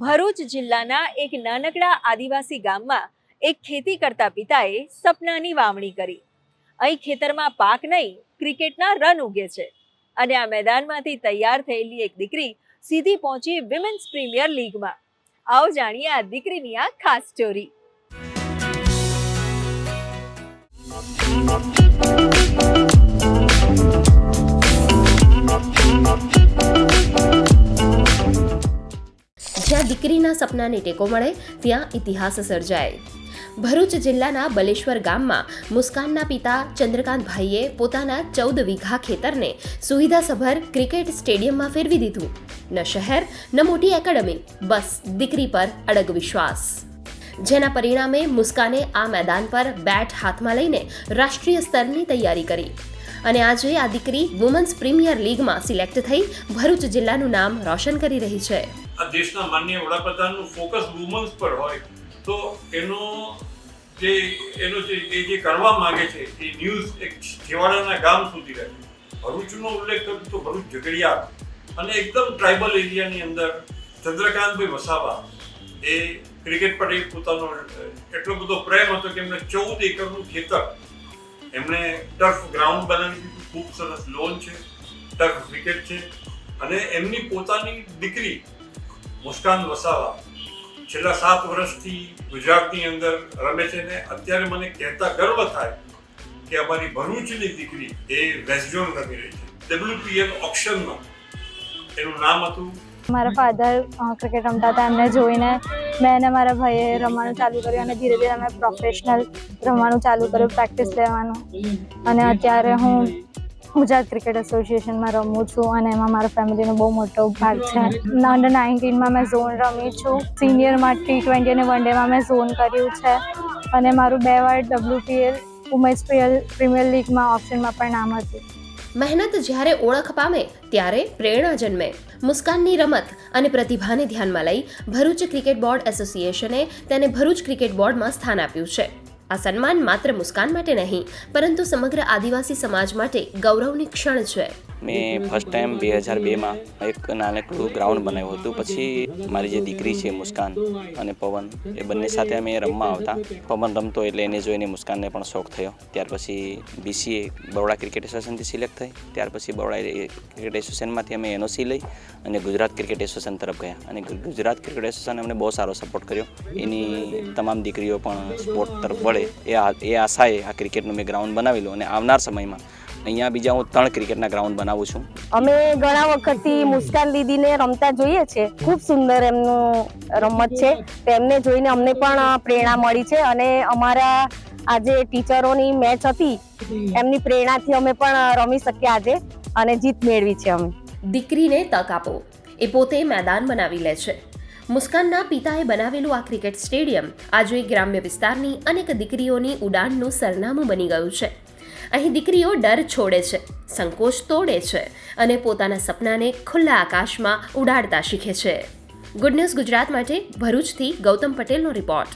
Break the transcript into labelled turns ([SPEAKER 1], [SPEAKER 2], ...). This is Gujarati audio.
[SPEAKER 1] ભરૂચ જિલ્લાના એક નાનકડા આદિવાસી ગામમાં એક ખેતી કરતા પિતાએ સપનાની વાવણી કરી. અહીં ખેતરમાં પાક નહીં, ક્રિકેટના રન ઉગે છે. અને આ મેદાનમાંથી તૈયાર થયેલી એક દીકરી સીધી પહોંચી વિમેન્સ પ્રીમિયર લીગમાં. આવો જાણીએ આ દીકરીની આ ખાસ સ્ટોરી.
[SPEAKER 2] જ્યાં દીકરીના સપનાને ટેકો મળે, ત્યાં ઇતિહાસ સર્જાય. ભરૂચ જિલ્લાના બલેશ્વર ગામમાં મુસ્કાનના પિતા ચંદ્રકાંતભાઈએ પોતાના ચૌદ વીઘા ખેતરને સુવિધાસભર ક્રિકેટ સ્ટેડિયમમાં ફેરવી દીધું. ન શહેર, ન મોટી એકેડમી, બસ દીકરી પર અડગ વિશ્વાસ. જેના પરિણામે મુસ્કાને આ મેદાન પર બેટ હાથમાં લઈને રાષ્ટ્રીય સ્તરની તૈયારી કરી. અને આજે આ દીકરી વુમન્સ પ્રીમિયર લીગમાં સિલેક્ટ થઈ ભરૂચ જિલ્લાનું નામ રોશન કરી રહી છે.
[SPEAKER 3] આ દેશના માનનીય વડાપ્રધાનનું ફોકસ વુમન્સ પર હોય તો એનો જે એનો જે, એ જે કરવા માંગે છે, એ ન્યૂઝ એક છેવાડાના ગામ સુધી રહે ભરૂચનો ઉલ્લેખ કરું તો ભરૂચ ઝઘડિયા અને એકદમ ટ્રાઇબલ એરિયાની અંદર ચંદ્રકાંતભાઈ વસાવા એ ક્રિકેટ પર એ પોતાનો, એટલો બધો પ્રેમ હતો કે એમને ચૌદ એકરનું ખેતર એમણે ટર્ફ ગ્રાઉન્ડ બનાવી ખૂબ સરસ લોન છે ટર્ફ વિકેટ છે. અને એમની પોતાની દીકરી મુસ્કાન વસાવા છેલ્લા સાત વર્ષથી ગુજરાતની અંદર રમે છે ને અત્યારે મને કહેતા ગર્વ થાય કે અમારી ભરૂચની દીકરી એ વેસ્ટ ઝોન રમી રહી છે. ડબ્લ્યુપીએલ ઓપ્શનમાં એનું નામ હતું
[SPEAKER 4] મારા ફાધર ક્રિકેટ રમતા હતા. એમને જોઈને મેં અને મારા ભાઈએ રમવાનું ચાલુ કર્યું અને ધીરે ધીરે મેં પ્રોફેશનલ રમવાનું ચાલુ કર્યું પ્રેક્ટિસ લેવાનું. અને અત્યારે હું ગુજરાત ક્રિકેટ એસોસિએશનમાં રમું છું અને એમાં મારા ફેમિલીનો બહુ મોટો ભાગ છે. અંડર નાઇન્ટીનમાં મેં ઝોન રમી છું. સિનિયરમાં ટી ટ્વેન્ટી અને વન ડેમાં મેં ઝોન કર્યું છે. અને મારું બે વાર ડબ્લ્યુપીએલ વુમેન્સ પ્રીમિયર લીગમાં ઓપ્શનમાં પણ નામ હતું.
[SPEAKER 2] મહેનત જ્યારે ઓળખ પામે, ત્યારે પ્રેરણા જન્મે. મુસ્કાનની રમત અને પ્રતિભાને ધ્યાનમાં લઈ ભરૂચ ક્રિકેટ બોર્ડ એસોસિએશને તેને ભરૂચ ક્રિકેટ બોર્ડમાં સ્થાન આપ્યું છે. આ સન્માન માત્ર મુસ્કાન માટે નહીં, પરંતુ સમગ્ર આદિવાસી સમાજ માટે ગૌરવની ક્ષણ છે.
[SPEAKER 5] મેં ફર્સ્ટ ટાઈમ બે હજાર બેમાં એક નાનકડું ગ્રાઉન્ડ બનાવ્યું હતું. પછી મારી જે દીકરી છે મુસ્કાન અને પવન એ બંને સાથે અમે રમવા આવતા. પવન રમતો એટલે એને જોઈને મુસ્કાનને પણ શોખ થયો. ત્યાર પછી બીસીએ બરોડા ક્રિકેટ એસોસિએશનથી સિલેક્ટ થઈ. ત્યાર પછી બરોડા ક્રિકેટ એસોસિએશનમાંથી અમે એનઓસી લઈ અને ગુજરાત ક્રિકેટ એસોસિએશન તરફ ગયા. અને ગુજરાત ક્રિકેટ એસોસિએશને અમને બહુ સારો સપોર્ટ કર્યો. એની તમામ દીકરીઓ પણ સ્પોર્ટ તરફ વળે. એ આ એ આશાએ આ ક્રિકેટનું મેં ગ્રાઉન્ડ બનાવેલું અને આવનાર સમયમાં અહીંયા બીજા હું ત્રણ ક્રિકેટના ગ્રાઉન્ડ બનાવું છું.
[SPEAKER 6] અમે ઘણા વખતથી મુસ્કાન દીદીને રમતા જોઈએ છે. ખૂબ સુંદર એમનું રમત છે. તેમને જોઈને અમને પણ પ્રેરણા મળી છે અને અમારા આજે ટીચરોની મેચ હતી એમની પ્રેરણાથી અમે પણ રમી શક્યા આજે અને જીત મેળવી છે અમે.
[SPEAKER 2] દીકરીને તક આપો એ પોતે મેદાન બનાવી લે છે. મુસ્કાનના પિતાએ બનાવેલું આ ક્રિકેટ સ્ટેડિયમ આજે ગ્રામ્ય વિસ્તારની અનેક દીકરીઓની ઉડાનનું સરનામું બની ગયું છે. અહીં દીકરીઓ ડર છોડે છે, સંકોચ તોડે છે અને પોતાના સપનાને ખુલ્લા આકાશમાં ઉડાડતા શીખે છે. ગુડ ન્યૂઝ ગુજરાત માટે ભરૂચથી ગૌતમ પટેલનો રિપોર્ટ